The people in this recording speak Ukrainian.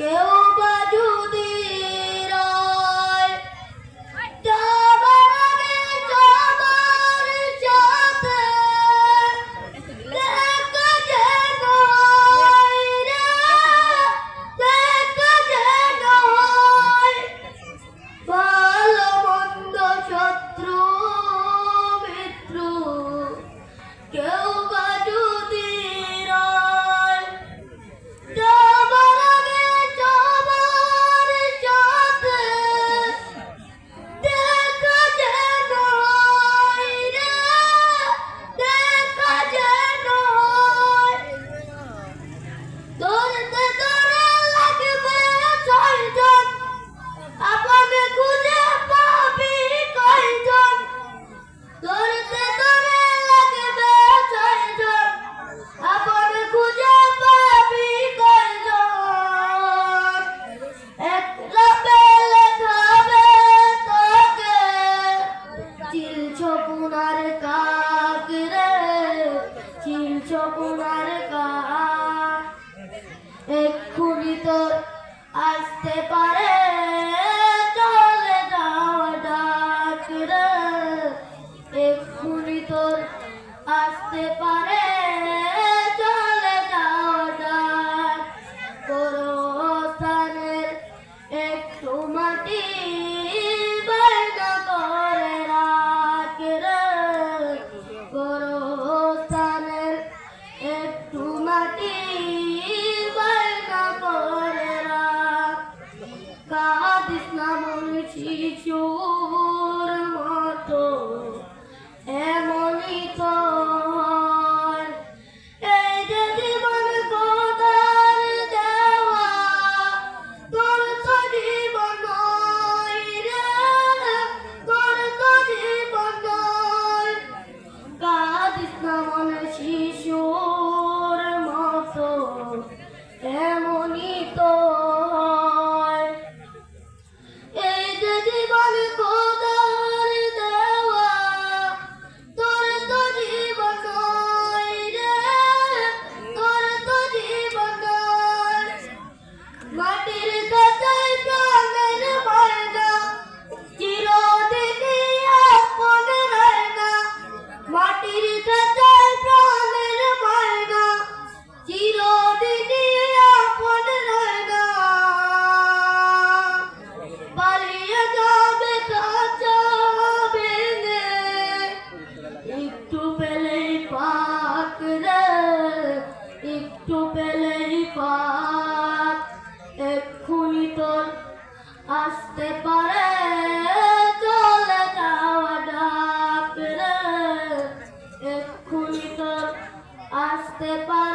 Eu десь на молочі чого. Step up.